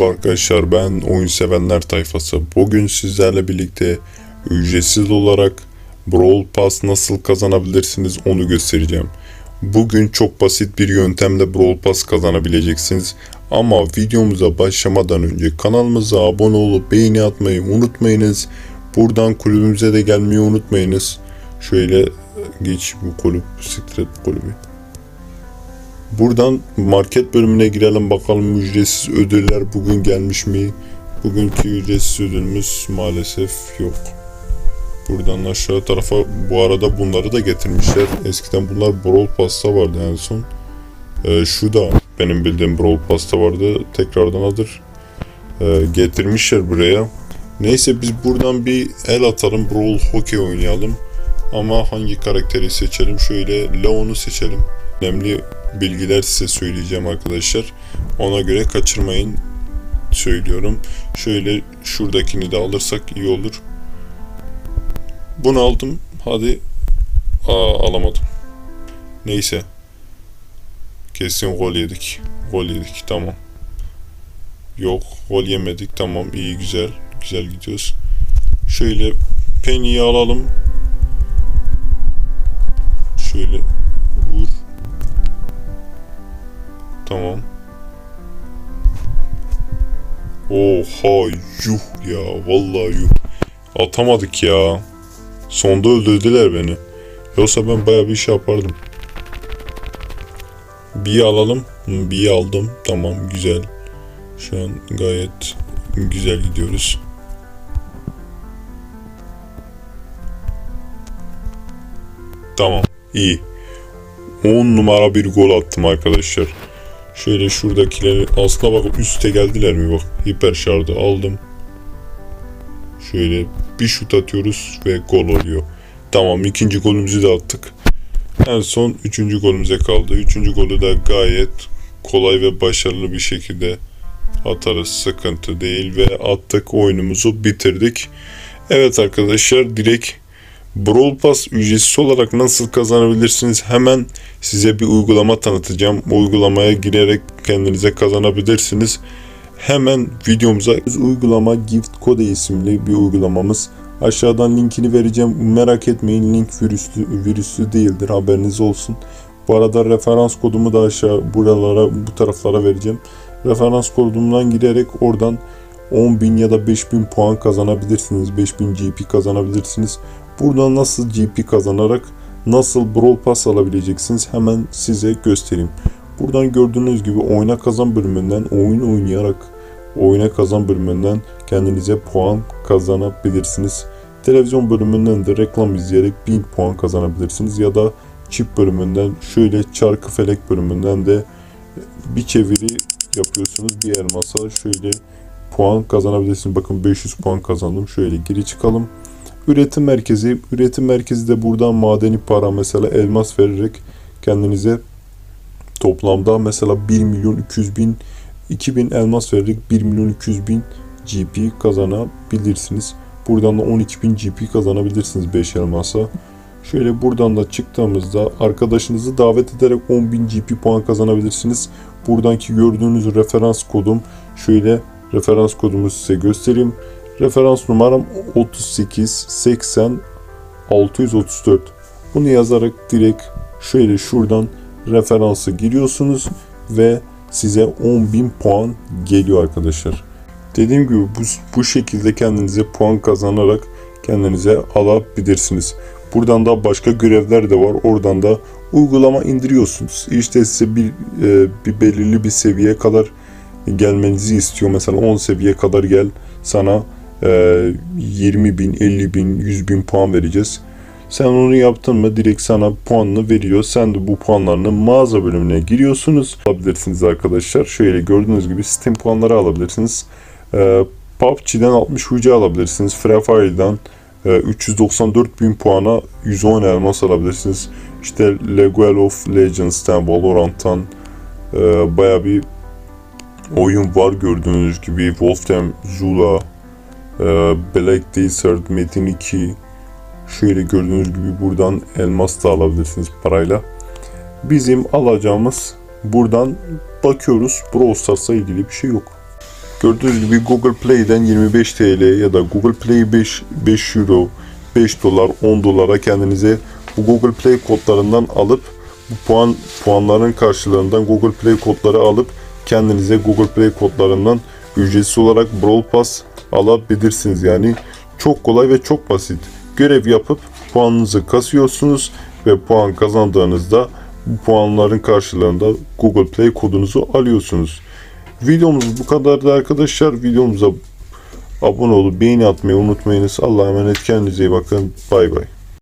Merhaba arkadaşlar ben oyun sevenler tayfası. Bugün sizlerle birlikte ücretsiz olarak Brawl Pass nasıl kazanabilirsiniz onu göstereceğim. Bugün çok basit bir yöntemle Brawl Pass kazanabileceksiniz. Ama videomuza başlamadan önce kanalımıza abone olup beğeni atmayı unutmayınız. Buradan kulübümüze de gelmeyi unutmayınız. Şöyle geç bu kulüp, siktir kulübü. Buradan market bölümüne girelim bakalım ücretsiz ödüller bugün gelmiş mi? Bugünkü ücretsiz ödülümüz maalesef yok. Buradan aşağı tarafa bu arada bunları da getirmişler. Eskiden bunlar Brawl Pass'ta vardı en son. Ee, şu da benim bildiğim Brawl Pass'ta vardı. Tekrardan hazır ee, getirmişler buraya. Neyse biz buradan bir el atalım. Brawl Hockey oynayalım. Ama hangi karakteri seçelim? Şöyle Leon'u seçelim. Önemli bilgiler size söyleyeceğim arkadaşlar. Ona göre kaçırmayın söylüyorum. Şöyle şuradakini de alırsak iyi olur. Bunu aldım. Hadi. Aa, alamadım. Neyse. Kesin gol yedik. Gol yedik. Tamam. Yok. Gol yemedik. Tamam. iyi güzel. Güzel gidiyoruz. Şöyle Penny'yi alalım. Şöyle vur. Tamam. Oha yuh ya vallahi yuh. Atamadık ya. Sonda öldürdüler beni. Yoksa ben baya bir iş yapardım. Bir alalım. Bir aldım. Tamam güzel. Şu an gayet güzel gidiyoruz. Tamam. İyi. 10 numara bir gol attım arkadaşlar. Şöyle şuradakileri aslına bakıp üste geldiler mi bak. Hiper şarjı aldım. Şöyle bir şut atıyoruz ve gol oluyor. Tamam ikinci golümüzü de attık. En son üçüncü golümüze kaldı. Üçüncü golü de gayet kolay ve başarılı bir şekilde atarız. Sıkıntı değil ve attık oyunumuzu bitirdik. Evet arkadaşlar direkt Brawl Pass ücretsiz olarak nasıl kazanabilirsiniz? Hemen size bir uygulama tanıtacağım. Uygulamaya girerek kendinize kazanabilirsiniz. Hemen videomuza uygulama Gift Code isimli bir uygulamamız. Aşağıdan linkini vereceğim. Merak etmeyin link virüslü, virüslü değildir haberiniz olsun. Bu arada referans kodumu da aşağı buralara bu taraflara vereceğim. Referans kodumdan girerek oradan 10.000 ya da 5.000 puan kazanabilirsiniz. 5.000 GP kazanabilirsiniz. Buradan nasıl GP kazanarak nasıl Brawl Pass alabileceksiniz hemen size göstereyim. Buradan gördüğünüz gibi oyuna kazan bölümünden oyun oynayarak oyuna kazan bölümünden kendinize puan kazanabilirsiniz. Televizyon bölümünden de reklam izleyerek 1000 puan kazanabilirsiniz ya da çip bölümünden şöyle çarkı felek bölümünden de bir çeviri yapıyorsunuz bir elmasa şöyle puan kazanabilirsiniz. Bakın 500 puan kazandım. Şöyle geri çıkalım. Üretim merkezi. Üretim merkezi de buradan madeni para mesela elmas vererek kendinize toplamda mesela 1 milyon 200 bin 2000 elmas vererek 1 milyon 200 bin GP kazanabilirsiniz. Buradan da 12 bin GP kazanabilirsiniz 5 elmasa. Şöyle buradan da çıktığımızda arkadaşınızı davet ederek 10 bin GP puan kazanabilirsiniz. Buradanki gördüğünüz referans kodum şöyle referans kodumu size göstereyim. Referans numaram 38 80 634. Bunu yazarak direkt şöyle şuradan referansı giriyorsunuz ve size 10.000 puan geliyor arkadaşlar. Dediğim gibi bu, bu şekilde kendinize puan kazanarak kendinize alabilirsiniz. Buradan da başka görevler de var. Oradan da uygulama indiriyorsunuz. İşte size bir, e, bir belirli bir seviyeye kadar gelmenizi istiyor. Mesela 10 seviye kadar gel sana 20 bin, 50 bin, 100 bin puan vereceğiz. Sen onu yaptın mı direkt sana puanını veriyor. Sen de bu puanlarını mağaza bölümüne giriyorsunuz. Alabilirsiniz arkadaşlar. Şöyle gördüğünüz gibi Steam puanları alabilirsiniz. Ee, PUBG'den 60 UC alabilirsiniz. Free Fire'dan e, 394 bin puana 110 elmas alabilirsiniz. İşte League of Legends'ten, Valorant'tan e, baya bir oyun var gördüğünüz gibi. Wolfenstein, Zula, e, Black Desert, Metin 2, Şöyle gördüğünüz gibi buradan elmas da alabilirsiniz parayla. Bizim alacağımız buradan bakıyoruz. Brawl Stars'la ilgili bir şey yok. Gördüğünüz gibi Google Play'den 25 TL ya da Google Play 5, 5 Euro, 5 dolar, 10 dolara kendinize bu Google Play kodlarından alıp bu puan puanların karşılığından Google Play kodları alıp kendinize Google Play kodlarından ücretsiz olarak Brawl Pass alabilirsiniz. Yani çok kolay ve çok basit. Görev yapıp puanınızı kasıyorsunuz ve puan kazandığınızda bu puanların karşılığında Google Play kodunuzu alıyorsunuz. Videomuz bu kadardı arkadaşlar. Videomuza abone olup beğeni atmayı unutmayınız. Allah'a emanet kendinize iyi bakın. Bay bay.